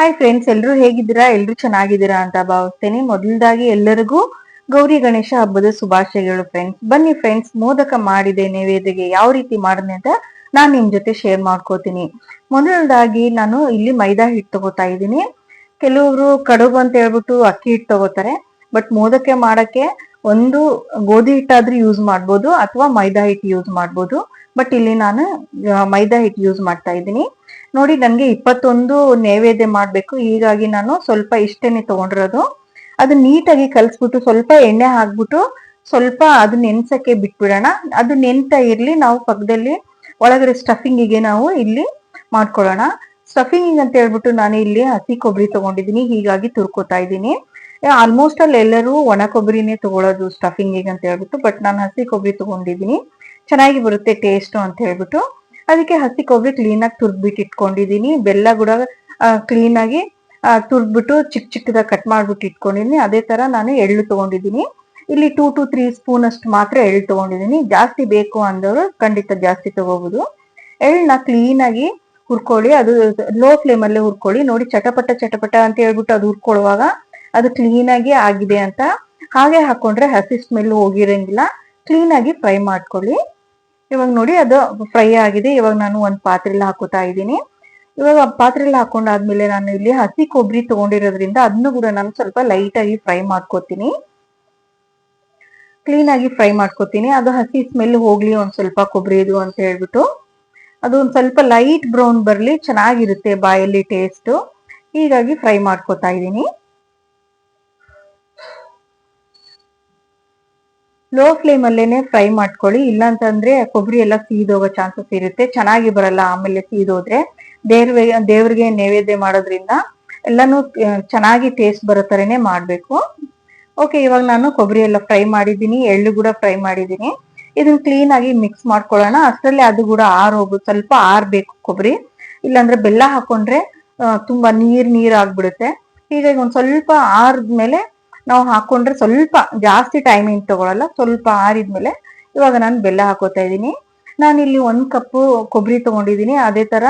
Hi friends ಎಲ್ಲರೂ ಹೇಗಿದ್ದೀರಾ? ಎಲ್ಲರೂ ಚೆನ್ನಾಗಿದ್ದೀರಾ ಅಂತ ಭಾವಿಸ್ತೇನೆ. ಮೊದಲದಾಗಿ ಎಲ್ಲರಿಗೂ ಗೌರಿ ಗಣೇಶ ಹಬ್ಬದ ಶುಭಾಶಯಗಳು ಫ್ರೆಂಡ್ಸ್ ಬನ್ನಿ ಫ್ರೆಂಡ್ಸ್ ಮೋದಕ ಮಾಡಿದೆ, ನೈವೇದ್ಯಗೆ ಯಾವ ರೀತಿ ಮಾಡಿದೆ ಅಂತ ನಾನು ನಿಮ್ ಜೊತೆ ಶೇರ್ ಮಾಡ್ಕೋತೀನಿ. ಮೊದಲನೇದಾಗಿ ನಾನು ಇಲ್ಲಿ ಮೈದಾ ಹಿಟ್ಟು ತಗೋತಾ ಇದ್ದೀನಿ. ಕೆಲವರು ಕಡುಬು ಅಂತ ಹೇಳ್ಬಿಟ್ಟು ಅಕ್ಕಿ ಹಿಟ್ಟು ತಗೋತಾರೆ. ಬಟ್ ಮೋದಕ್ಕೆ ಮಾಡಕ್ಕೆ ಒಂದು ಗೋಧಿ ಹಿಟ್ಟಾದ್ರೂ ಯೂಸ್ ಮಾಡ್ಬೋದು ಅಥವಾ ಮೈದಾ ಹಿಟ್ಟು ಯೂಸ್ ಮಾಡ್ಬೋದು. ಬಟ್ ಇಲ್ಲಿ ನಾನು ಮೈದಾ ಹಿಟ್ಟು ಯೂಸ್ ಮಾಡ್ತಾ ಇದ್ದೀನಿ. ನೋಡಿ ನನಗೆ ಇಪ್ಪತ್ತೊಂದು ನೈವೇದ್ಯ ಮಾಡಬೇಕು. ಹೀಗಾಗಿ ನಾನು ಸ್ವಲ್ಪ ಇಷ್ಟೇನೆ ತಗೊಂಡಿರೋದು. ಅದು ನೀಟಾಗಿ ಕಲ್ಸ್ಬಿಟ್ಟು, ಸ್ವಲ್ಪ ಎಣ್ಣೆ ಹಾಕ್ಬಿಟ್ಟು, ಸ್ವಲ್ಪ ಅದು ನೆನ್ಸಕ್ಕೆ ಬಿಟ್ಬಿಡೋಣ. ಅದು ನೆನ್ತಾ ಇರ್ಲಿ. ನಾವು ಪಕ್ಕದಲ್ಲಿ ಒಳಗಡೆ ಸ್ಟಫಿಂಗಿಗೆ ನಾವು ಇಲ್ಲಿ ಮಾಡ್ಕೊಳ್ಳೋಣ. ಸ್ಟಫಿಂಗ್ ಅಂತ ಹೇಳ್ಬಿಟ್ಟು ನಾನು ಇಲ್ಲಿ ಹಸಿ ಕೊಬ್ಬರಿ ತಗೊಂಡಿದ್ದೀನಿ. ಹೀಗಾಗಿ ತುರ್ಕೋತಾ ಇದ್ದೀನಿ. ಆಲ್ಮೋಸ್ಟ್ ಅಲ್ಲಿ ಎಲ್ಲರೂ ಒಣ ಕೊಬ್ಬರಿನೇ ತಗೊಳ್ಳೋದು ಸ್ಟಫಿಂಗಿಗೆ ಅಂತ ಹೇಳ್ಬಿಟ್ಟು, ಬಟ್ ನಾನು ಹಸಿ ಕೊಬ್ಬರಿ ತಗೊಂಡಿದ್ದೀನಿ. ಚೆನ್ನಾಗಿ ಬರುತ್ತೆ ಟೇಸ್ಟ್ ಅಂತ ಹೇಳ್ಬಿಟ್ಟು. ಅದಕ್ಕೆ ಹಸಿ ಕೊಬ್ಬರಿ ಕ್ಲೀನಾಗಿ ತುರ್ದ್ಬಿಟ್ಟು ಇಟ್ಕೊಂಡಿದ್ದೀನಿ ಬೆಲ್ಲ ಕೂಡ ಕ್ಲೀನಾಗಿ ತುರ್ದ್ಬಿಟ್ಟು ಚಿಕ್ಕ ಚಿಕ್ಕದಾಗಿ ಕಟ್ ಮಾಡ್ಬಿಟ್ಟು ಇಟ್ಕೊಂಡಿದ್ದೀನಿ ಅದೇ ತರ ನಾನು ಎಳ್ಳು ತಗೊಂಡಿದ್ದೀನಿ ಇಲ್ಲಿ ಟೂ ಟು ತ್ರೀ ಸ್ಪೂನ್ ಅಷ್ಟು ಮಾತ್ರ ಎಳ್ಳು ತಗೊಂಡಿದ್ದೀನಿ ಜಾಸ್ತಿ ಬೇಕು ಅಂದವರು ಖಂಡಿತ ಜಾಸ್ತಿ ತಗೋಬಹುದು ಎಳ್ಳನ್ನ ಕ್ಲೀನಾಗಿ ಹುರ್ಕೊಳ್ಳಿ. ಅದು ಲೋ ಫ್ಲೇಮ್ ಅಲ್ಲೇ ಹುರ್ಕೊಳ್ಳಿ. ನೋಡಿ ಚಟಪಟ ಚಟಪಟ ಅಂತ ಹೇಳ್ಬಿಟ್ಟು ಅದು ಹುರ್ಕೊಳ್ಳುವಾಗ ಅದು ಕ್ಲೀನಾಗಿ ಆಗಿದೆ ಅಂತ. ಹಾಗೆ ಹಾಕೊಂಡ್ರೆ ಹಸಿ ಸ್ಮೆಲ್ ಹೋಗಿರಂಗಿಲ್ಲ. ಕ್ಲೀನಾಗಿ ಫ್ರೈ ಮಾಡ್ಕೊಳ್ಳಿ. ಇವಾಗ ನೋಡಿ ಅದು ಫ್ರೈ ಆಗಿದೆ. ಇವಾಗ ನಾನು ಒಂದು ಪಾತ್ರೆಯಲ್ಲಿ ಹಾಕೋತಾ ಇದ್ದೀನಿ. ಇವಾಗ ಪಾತ್ರೆಯಲ್ಲಿ ಹಾಕೊಂಡಾದ್ಮೇಲೆ ನಾನು ಇಲ್ಲಿ ಹಸಿ ಕೊಬ್ಬರಿ ತಗೊಂಡಿರೋದ್ರಿಂದ ಅದನ್ನು ಕೂಡ ನಾನು ಸ್ವಲ್ಪ ಲೈಟ್ ಆಗಿ ಫ್ರೈ ಮಾಡ್ಕೋತೀನಿ. ಕ್ಲೀನ್ ಆಗಿ ಫ್ರೈ ಮಾಡ್ಕೋತೀನಿ. ಅದು ಹಸಿ ಸ್ಮೆಲ್ ಹೋಗ್ಲಿ ಒಂದ್ ಸ್ವಲ್ಪ ಕೊಬ್ಬರಿ ಇದು ಅಂತ ಹೇಳ್ಬಿಟ್ಟು. ಅದು ಒಂದ್ ಸ್ವಲ್ಪ ಲೈಟ್ ಬ್ರೌನ್ ಬರ್ಲಿ ಚೆನ್ನಾಗಿರುತ್ತೆ ಬಾಯಲ್ಲಿ ಟೇಸ್ಟ್. ಹೀಗಾಗಿ ಫ್ರೈ ಮಾಡ್ಕೋತಾ ಇದ್ದೀನಿ. ಲೋ ಫ್ಲೇಮ್ ಅಲ್ಲೇನೆ ಫ್ರೈ ಮಾಡ್ಕೊಳ್ಳಿ. ಇಲ್ಲಾಂತಂದ್ರೆ ಕೊಬ್ಬರಿ ಎಲ್ಲ ಸೀದೋಗೋ ಚಾನ್ಸಸ್ ಇರುತ್ತೆ. ಚೆನ್ನಾಗಿ ಬರಲ್ಲ ಆಮೇಲೆ ಸೀದೋದ್ರೆ. ದೇವ್ರಿಗೆ ದೇವ್ರಿಗೆ ನೈವೇದ್ಯ ಮಾಡೋದ್ರಿಂದ ಎಲ್ಲಾನು ಚೆನ್ನಾಗಿ ಟೇಸ್ಟ್ ಬರೋ ಥರನೇ ಮಾಡ್ಬೇಕು. ಓಕೆ ಇವಾಗ ನಾನು ಕೊಬ್ಬರಿ ಎಲ್ಲ ಫ್ರೈ ಮಾಡಿದ್ದೀನಿ. ಎಳ್ಳು ಕೂಡ ಫ್ರೈ ಮಾಡಿದ್ದೀನಿ. ಇದನ್ನ ಕ್ಲೀನ್ ಆಗಿ ಮಿಕ್ಸ್ ಮಾಡ್ಕೊಳ್ಳೋಣ. ಅಷ್ಟರಲ್ಲಿ ಅದು ಕೂಡ ಆರ್ ಹೋಗು ಸ್ವಲ್ಪ ಆರ್ಬೇಕು ಕೊಬ್ಬರಿ. ಇಲ್ಲಾಂದ್ರೆ ಬೆಲ್ಲ ಹಾಕೊಂಡ್ರೆ ತುಂಬಾ ನೀರ್ ನೀರ್ ಆಗ್ಬಿಡುತ್ತೆ. ಹೀಗಾಗಿ ಒಂದ್ ಸ್ವಲ್ಪ ಆರ್ದ್ಮೇಲೆ ನಾವು ಹಾಕೊಂಡ್ರೆ ಸ್ವಲ್ಪ ಜಾಸ್ತಿ ಟೈಮ್ ಏನು ತಗೊಳಲ್ಲ, ಸ್ವಲ್ಪ ಆರಿದ್ಮೇಲೆ ಇವಾಗ ನಾನು ಬೆಲ್ಲ ಹಾಕೋತಾ ಇದ್ದೀನಿ. ನಾನಿಲ್ಲಿ ಒಂದು ಕಪ್ಪು ಕೊಬ್ಬರಿ ತಗೊಂಡಿದ್ದೀನಿ, ಅದೇ ತರ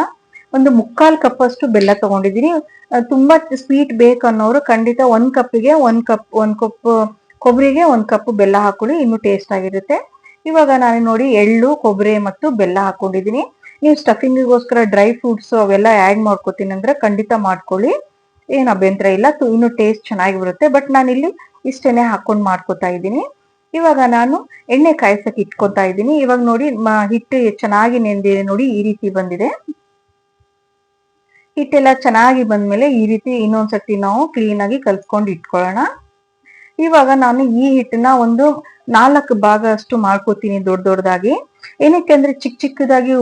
ಒಂದು ಮುಕ್ಕಾಲ್ ಕಪ್ ಅಷ್ಟು ಬೆಲ್ಲ ತಗೊಂಡಿದ್ದೀನಿ. ತುಂಬ ತುಂಬಾ ಸ್ವೀಟ್ ಬೇಕು ಅನ್ನೋರು ಖಂಡಿತ ಒಂದ್ ಕಪ್ಪಿಗೆ ಒಂದ್ ಕಪ್ ಒಂದ್ ಕಪ್ ಕೊಬ್ಬರಿಗೆ ಒಂದ್ ಕಪ್ ಬೆಲ್ಲ ಹಾಕೊಳ್ಳಿ, ಇನ್ನು ಟೇಸ್ಟ್ ಆಗಿರುತ್ತೆ. ಇವಾಗ ನಾನು ನೋಡಿ ಎಳ್ಳು ಕೊಬ್ಬರಿ ಮತ್ತು ಬೆಲ್ಲ ಹಾಕೊಂಡಿದ್ದೀನಿ. ನೀವು ಸ್ಟಫಿಂಗ್ಗೋಸ್ಕರ ಡ್ರೈ ಫ್ರೂಟ್ಸ್ ಅವೆಲ್ಲ ಆ್ಯಡ್ ಮಾಡ್ಕೋತೀನಿ ಅಂದ್ರೆ ಖಂಡಿತ ಮಾಡ್ಕೊಳ್ಳಿ. ಏನು ಅಭ್ಯಂತರ ಇಲ್ಲ ಇನ್ನು ಟೇಸ್ಟ್ ಚೆನ್ನಾಗಿ ಬರುತ್ತೆ ಬಟ್ ನಾನಿಲ್ಲಿ ಇಷ್ಟೇನೆ ಹಾಕೊಂಡು ಮಾಡ್ಕೋತಾ ಇದ್ದೀನಿ. ಇವಾಗ ನಾನು ಎಣ್ಣೆ ಕಾಯಿಸಕ್ ಇಟ್ಕೊತಾ ಇದ್ದೀನಿ. ಇವಾಗ ನೋಡಿ ಹಿಟ್ಟು ಚೆನ್ನಾಗಿ ನೆಂದಿದೆ ನೋಡಿ ಈ ರೀತಿ ಬಂದಿದೆ. ಹಿಟ್ಟೆಲ್ಲ ಚೆನ್ನಾಗಿ ಬಂದ್ಮೇಲೆ ಈ ರೀತಿ ಇನ್ನೊಂದ್ಸತಿ ನಾವು ಕ್ಲೀನ್ ಆಗಿ ಕಲ್ಸ್ಕೊಂಡು ಇಟ್ಕೊಳ್ಳೋಣ. ಇವಾಗ ನಾನು ಈ ಹಿಟ್ಟನ್ನ ಒಂದು ನಾಲ್ಕು ಭಾಗ ಅಷ್ಟು ಮಾಡ್ಕೋತೀನಿ ದೊಡ್ಡ ದೊಡ್ಡದಾಗಿ. ಏನಕ್ಕೆ ಅಂದ್ರೆ ಚಿಕ್ಕ ಚಿಕ್ಕದಾಗಿ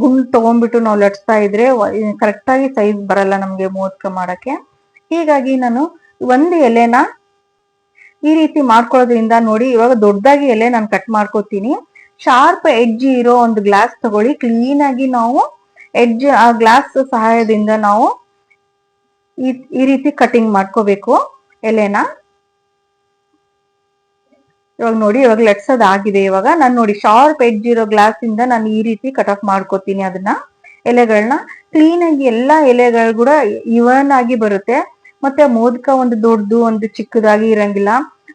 ಗುಂಡ್ ತಗೊಂಡ್ಬಿಟ್ಟು ನಾವು ಲಟ್ಸ್ತಾ ಇದ್ರೆ ಕರೆಕ್ಟ್ ಆಗಿ ಸೈಜ್ ಬರಲ್ಲ ನಮ್ಗೆ ಮೋದಕ ಮಾಡಕ್ಕೆ. ಹೀಗಾಗಿ ನಾನು ಒಂದು ಎಲೆನ ಈ ರೀತಿ ಮಾಡ್ಕೊಳ್ಳೋದ್ರಿಂದ ನೋಡಿ ಇವಾಗ ದೊಡ್ಡದಾಗಿ ಎಲೆ ನಾನು ಕಟ್ ಮಾಡ್ಕೋತೀನಿ. ಶಾರ್ಪ್ ಎಡ್ಜ್ ಇರೋ ಒಂದು ಗ್ಲಾಸ್ ತಗೊಳ್ಳಿ. ಕ್ಲೀನ್ ಆಗಿ ನಾವು ಎಡ್ಜ್, ಆ ಗ್ಲಾಸ್ ಸಹಾಯದಿಂದ ನಾವು ಈ ಈ ರೀತಿ ಕಟಿಂಗ್ ಮಾಡ್ಕೋಬೇಕು ಎಲೆನ. ಇವಾಗ ನೋಡಿ, ಇವಾಗ ಲಟ್ಸೋದ್ ಆಗಿದೆ. ಇವಾಗ ನಾನು ನೋಡಿ ಶಾರ್ಪ್ ಎಡ್ಜ್ ಇರೋ ಗ್ಲಾಸ್ ಇಂದ ನಾನು ಈ ರೀತಿ ಕಟ್ ಆಫ್ ಮಾಡ್ಕೋತೀನಿ ಅದನ್ನ. ಎಲೆಗಳನ್ನ ಕ್ಲೀನ್ ಆಗಿ ಎಲ್ಲಾ ಎಲೆಗಳು ಕೂಡ ಇವನ್ ಆಗಿ ಬರುತ್ತೆ. ಮತ್ತೆ ಮೋದಕ ಒಂದು ದೊಡ್ಡದು, ಒಂದು ಚಿಕ್ಕದಾಗಿ ಇರಂಗಿಲ್ಲ.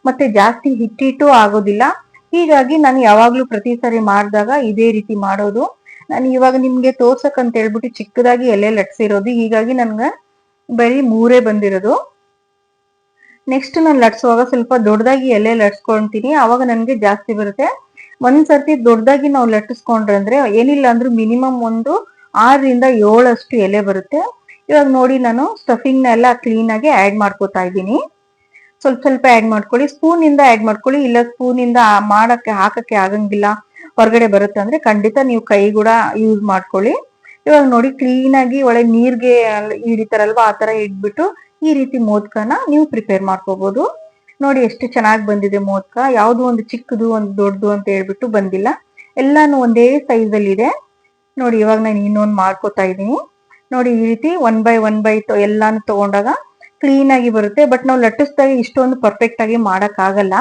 ಮತ್ತೆ ಜಾಸ್ತಿ ಹಿಟ್ಟಿಟ್ಟು ಆಗೋದಿಲ್ಲ. ಹೀಗಾಗಿ ನಾನು ಯಾವಾಗ್ಲೂ ಪ್ರತಿ ಸಾರಿ ಮಾಡಿದಾಗ ಇದೇ ರೀತಿ ಮಾಡೋದು. ನಾನು ಇವಾಗ ನಿಮ್ಗೆ ತೋರ್ಸಕ್ ಅಂತ ಹೇಳ್ಬಿಟ್ಟು ಚಿಕ್ಕದಾಗಿ ಎಲೆ ಲಟ್ಸಿರೋದು. ಹೀಗಾಗಿ ನನ್ಗೆ ಬರೀ ಮೂರೇ ಬಂದಿರೋದು. ನೆಕ್ಸ್ಟ್ ನಾನು ಲಟ್ಸುವಾಗ ಸ್ವಲ್ಪ ದೊಡ್ಡದಾಗಿ ಎಲೆ ಲಟ್ಸ್ಕೊಂತೀನಿ. ಅವಾಗ ನನಗೆ ಜಾಸ್ತಿ ಬರುತ್ತೆ. ಒಂದ್ಸರ್ತಿ ದೊಡ್ಡದಾಗಿ ನಾವು ಲಟ್ಟಿಸ್ಕೊಂಡ್ರೆ ಅಂದ್ರೆ ಏನಿಲ್ಲ ಅಂದ್ರೂ ಮಿನಿಮಮ್ ಒಂದು ಆರರಿಂದ ಏಳಷ್ಟು ಎಲೆ ಬರುತ್ತೆ. ಇವಾಗ ನೋಡಿ ನಾನು ಸ್ಟಫಿಂಗ್ ನೆಲ್ಲ ಎಲ್ಲ ಕ್ಲೀನ್ ಆಗಿ ಆಡ್ ಮಾಡ್ಕೋತಾ ಇದ್ದೀನಿ. ಸ್ವಲ್ಪ ಸ್ವಲ್ಪ ಆ್ಯಡ್ ಮಾಡ್ಕೊಳ್ಳಿ. ಸ್ಪೂನ್ ಇಂದ ಆಡ್ ಮಾಡ್ಕೊಳ್ಳಿ. ಇಲ್ಲ ಸ್ಪೂನ್ ಇಂದ ಆ- ಮಾಡಕ್ಕೆ, ಹಾಕಕ್ಕೆ ಆಗಂಗಿಲ್ಲ. ಹೊರಗಡೆ ಬರುತ್ತೆ ಅಂದ್ರೆ ಖಂಡಿತ ನೀವು ಕೈ ಕೂಡ ಯೂಸ್ ಮಾಡ್ಕೊಳ್ಳಿ. ಇವಾಗ ನೋಡಿ ಕ್ಲೀನ್ ಆಗಿ ಒಳ್ಳೆ ನೀರ್ಗೆ ಹಿಡಿತಾರಲ್ವಾ ಆ ತರ ಇಟ್ಬಿಟ್ಟು ಈ ರೀತಿ ಮೋದಕನ ನೀವು ಪ್ರಿಪೇರ್ ಮಾಡ್ಕೋಬಹುದು ನೋಡಿ ಎಷ್ಟು ಚೆನ್ನಾಗಿ ಬಂದಿದೆ ಮೋದಕ. ಯಾವುದು ಒಂದು ಚಿಕ್ಕದು, ಒಂದು ದೊಡ್ಡದು ಅಂತ ಹೇಳ್ಬಿಟ್ಟು ಬಂದಿಲ್ಲ. ಎಲ್ಲಾನು ಒಂದೇ ಸೈಜ್ ಅಲ್ಲಿ ಇದೆ. ನೋಡಿ ಇವಾಗ ನಾನು ಇನ್ನೊಂದು ಮಾಡ್ಕೋತಾ ಇದ್ದೀನಿ. ನೋಡಿ ಈ ರೀತಿ ಒನ್ ಬೈ ಒನ್ ಬೈ ಎಲ್ಲಾನು ತಗೊಂಡಾಗ ಕ್ಲೀನ್ ಆಗಿ ಬರುತ್ತೆ. ಬಟ್ ನಾವು ಲಟ್ಟಿಸಿದಾಗ ಇಷ್ಟೊಂದು ಪರ್ಫೆಕ್ಟ್ ಆಗಿ ಮಾಡಕ್ ಆಗಲ್ಲ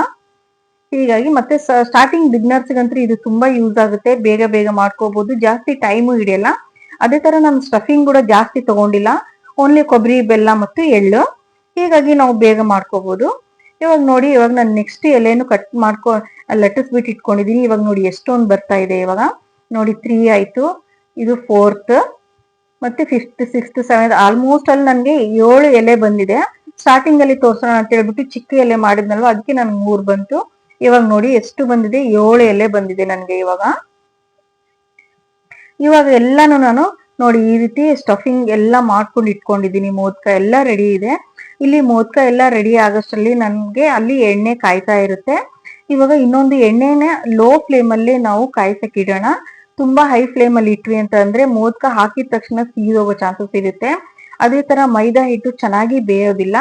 ಹೀಗಾಗಿ ಮತ್ತೆ ಸ್ಟಾರ್ಟಿಂಗ್ ಬಿಗ್ನರ್ಸ್ಗಂತೂ ಇದು ತುಂಬಾ ಯೂಸ್ ಆಗುತ್ತೆ. ಬೇಗ ಬೇಗ ಮಾಡ್ಕೋಬಹುದು ಜಾಸ್ತಿ ಟೈಮು ಹಿಡಿಯಲ್ಲ. ಅದೇ ತರ ನಾನು ಸ್ಟಫಿಂಗ್ ಕೂಡ ಜಾಸ್ತಿ ತಗೊಂಡಿಲ್ಲ. ಓನ್ಲಿ ಕೊಬ್ಬರಿ, ಬೆಲ್ಲ ಮತ್ತು ಎಳ್ಳು. ಹೀಗಾಗಿ ನಾವು ಬೇಗ ಮಾಡ್ಕೋಬಹುದು ಇವಾಗ ನೋಡಿ, ಇವಾಗ ನಾನು ನೆಕ್ಸ್ಟ್ ಎಲೆನು ಕಟ್ ಮಾಡ್ಕೊ ಲಟ್ಟಿಸ್ಬಿಟ್ಟು ಇಟ್ಕೊಂಡಿದ್ದೀನಿ ಇವಾಗ ನೋಡಿ ಎಷ್ಟೊಂದು ಬರ್ತಾ ಇದೆ ಇವಾಗ. ನೋಡಿ ತ್ರೀ ಆಯ್ತು. ಇದು ಫೋರ್ತ್ ಮತ್ತೆ ಫಿಫ್ತ್ ಸಿಕ್ಸ್ತ್ ಸೆವೆಂತ್ ಆಲ್ಮೋಸ್ಟ್ ಅಲ್ಲಿ ನನಗೆ ಏಳು ಎಲೆ ಬಂದಿದೆ. ಸ್ಟಾರ್ಟಿಂಗ್ ಅಲ್ಲಿ ತೋರ್ಸೋಣ ಅಂತ ಹೇಳ್ಬಿಟ್ಟು ಚಿಕ್ಕ ಎಲೆ ಮಾಡಿದ್ನಲ್ವ? ಅದಕ್ಕೆ ನನ್ಗೆ ಮೂರು ಬಂತು. ಇವಾಗ ನೋಡಿ ಎಷ್ಟು ಬಂದಿದೆ? ಏಳು ಎಲೆ ಬಂದಿದೆ ನನಗೆ ಇವಾಗ. ಇವಾಗ ಎಲ್ಲಾನು ನಾನು ನೋಡಿ ಈ ರೀತಿ ಸ್ಟಫಿಂಗ್ ಎಲ್ಲ ಮಾಡ್ಕೊಂಡು ಇಟ್ಕೊಂಡಿದ್ದೀನಿ. ಮೋದಕ ಎಲ್ಲ ರೆಡಿ ಇದೆ. ಇಲ್ಲಿ ಮೋದಕ ಎಲ್ಲ ರೆಡಿ ಆಗೋಷ್ಟರಲ್ಲಿ ನನಗೆ ಅಲ್ಲಿ ಎಣ್ಣೆ ಕಾಯ್ತಾ ಇರುತ್ತೆ. ಇವಾಗ ಇನ್ನೊಂದು ಎಣ್ಣೆನ ಲೋ ಫ್ಲೇಮ್ ಅಲ್ಲಿ ನಾವು ಕಾಯ್ಸಕ್ ಇಡೋಣ. ತುಂಬಾ ಹೈ ಫ್ಲೇಮ್ ಅಲ್ಲಿ ಇಟ್ವಿ ಅಂತ ಅಂದ್ರೆ ಮೋದಕ ಹಾಕಿದ ತಕ್ಷಣ ಸೀದೋಗೋ ಚಾನ್ಸಸ್ ಇರುತ್ತೆ. ಅದೇ ತರ ಮೈದಾ ಹಿಟ್ಟು ಚೆನ್ನಾಗಿ ಬೇಯೋದಿಲ್ಲ.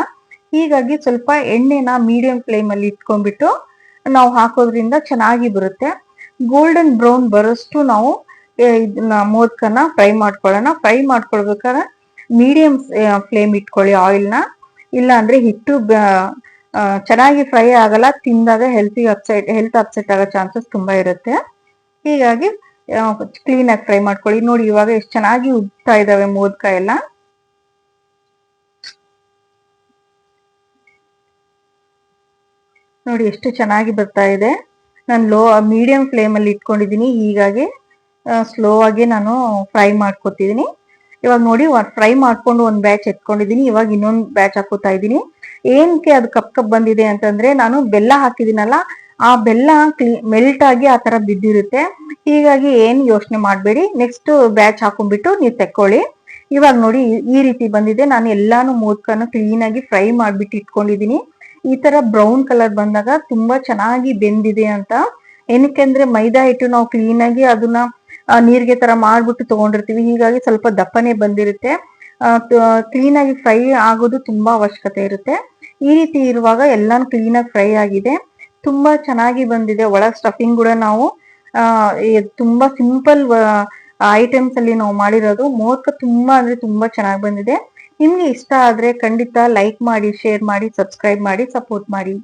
ಹೀಗಾಗಿ ಸ್ವಲ್ಪ ಎಣ್ಣೆನ ಮೀಡಿಯಂ ಫ್ಲೇಮ್ ಅಲ್ಲಿ ಇಟ್ಕೊಂಡ್ಬಿಟ್ಟು ನಾವು ಹಾಕೋದ್ರಿಂದ ಚೆನ್ನಾಗಿ ಬರುತ್ತೆ. ಗೋಲ್ಡನ್ ಬ್ರೌನ್ ಬರೋಷ್ಟು ನಾವು ಇದನ್ನ ಮೋದಕನ ಫ್ರೈ ಮಾಡ್ಕೊಳ್ಳೋಣ. ಫ್ರೈ ಮಾಡ್ಕೊಳ್ಬೇಕಾದ್ರೆ ಮೀಡಿಯಂ ಫ್ಲೇಮ್ ಇಟ್ಕೊಳ್ಳಿ ಆಯಿಲ್ನ ಇಲ್ಲ ಅಂದ್ರೆ ಹಿಟ್ಟು ಚೆನ್ನಾಗಿ ಫ್ರೈ ಆಗಲ್ಲ, ತಿಂದಾಗ ಹೆಲ್ತಿ ಅಪ್ಸೆಟ್ ಹೆಲ್ತ್ ಅಪ್ಸೆಟ್ ಆಗೋ ಚಾನ್ಸಸ್ ತುಂಬಾ ಇರುತ್ತೆ. ಹೀಗಾಗಿ ಕ್ಲೀನ್ ಆಗಿ ಫ್ರೈ ಮಾಡ್ಕೊಳ್ಳಿ. ನೋಡಿ, ಇವಾಗ ಎಷ್ಟು ಚೆನ್ನಾಗಿ ಉಬ್ತಾ ಇದಾವೆ ಮೋದಕ ಎಲ್ಲ. ನೋಡಿ, ಎಷ್ಟು ಚೆನ್ನಾಗಿ ಬರ್ತಾ ಇದೆ. ನಾನು ಲೋ ಮೀಡಿಯಂ ಫ್ಲೇಮಲ್ಲಿ ಇಟ್ಕೊಂಡಿದ್ದೀನಿ. ಹೀಗಾಗಿ ಸ್ಲೋ ಆಗಿ ನಾನು ಫ್ರೈ ಮಾಡ್ಕೊತಿದ್ದೀನಿ ಇವಾಗ ನೋಡಿ ಫ್ರೈ ಮಾಡ್ಕೊಂಡು ಒಂದ್ ಬ್ಯಾಚ್ ಎತ್ಕೊಂಡಿದ್ದೀನಿ ಇವಾಗ ಇನ್ನೊಂದು ಬ್ಯಾಚ್ ಹಾಕೋತಾ ಇದ್ದೀನಿ ಏನಕ್ಕೆ ಅದು ಕಪ್ ಕಪ್ ಬಂದಿದೆ ಅಂತಂದ್ರೆ ನಾನು ಬೆಲ್ಲ ಹಾಕಿದಿನಲ್ಲ, ಆ ಬೆಲ್ಲ ಮೆಲ್ಟ್ ಆಗಿ ಆ ತರ ಬಿದ್ದಿರುತ್ತೆ. ಹೀಗಾಗಿ ಏನ್ ಯೋಚನೆ ಮಾಡಬೇಡಿ ನೆಕ್ಸ್ಟ್ ಬ್ಯಾಚ್ ಹಾಕೊಂಡ್ಬಿಟ್ಟು ನೀವು ತೆಕ್ಕೊಳ್ಳಿ. ಇವಾಗ ನೋಡಿ ಈ ರೀತಿ ಬಂದಿದೆ. ನಾನು ಎಲ್ಲಾನು ಮೋದ್ಕನು ಕ್ಲೀನ್ ಆಗಿ ಫ್ರೈ ಮಾಡ್ಬಿಟ್ಟು ಇಟ್ಕೊಂಡಿದೀನಿ. ಈ ತರ ಬ್ರೌನ್ ಕಲರ್ ಬಂದಾಗ ತುಂಬಾ ಚೆನ್ನಾಗಿ ಬೆಂದಿದೆ ಅಂತ. ಏನಕ್ಕೆ ಅಂದ್ರೆ ಮೈದಾ ಹಿಟ್ಟು ನಾವು ಕ್ಲೀನ್ ಆಗಿ ಅದನ್ನ ನೀರ್ಗೆ ತರ ಮಾಡ್ಬಿಟ್ಟು ತಗೊಂಡಿರ್ತೀವಿ. ಹೀಗಾಗಿ ಸ್ವಲ್ಪ ದಪ್ಪನೆ ಬಂದಿರುತ್ತೆ. ಕ್ಲೀನ್ ಆಗಿ ಫ್ರೈ ಆಗೋದು ತುಂಬಾ ಅವಶ್ಯಕತೆ ಇರುತ್ತೆ. ಈ ರೀತಿ ಇರುವಾಗ ಎಲ್ಲಾನು ಕ್ಲೀನ್ ಆಗಿ ಫ್ರೈ ಆಗಿದೆ. ತುಂಬಾ ಚೆನ್ನಾಗಿ ಬಂದಿದೆ. ಒಳ ಸ್ಟಫಿಂಗ್ ಕೂಡ ನಾವು ತುಂಬಾ ಸಿಂಪಲ್ ಐಟಮ್ಸ್ ಅಲ್ಲಿ ನಾವು ಮಾಡಿರೋದು. ಮೋದಕ ತುಂಬಾ ಅಂದ್ರೆ ತುಂಬಾ ಚೆನ್ನಾಗಿ ಬಂದಿದೆ. ನಿಮ್ಗೆ ಇಷ್ಟ ಆದ್ರೆ ಖಂಡಿತ ಲೈಕ್ ಮಾಡಿ ಶೇರ್ ಮಾಡಿ ಸಬ್ಸ್ಕ್ರೈಬ್ ಮಾಡಿ ಸಪೋರ್ಟ್ ಮಾಡಿ.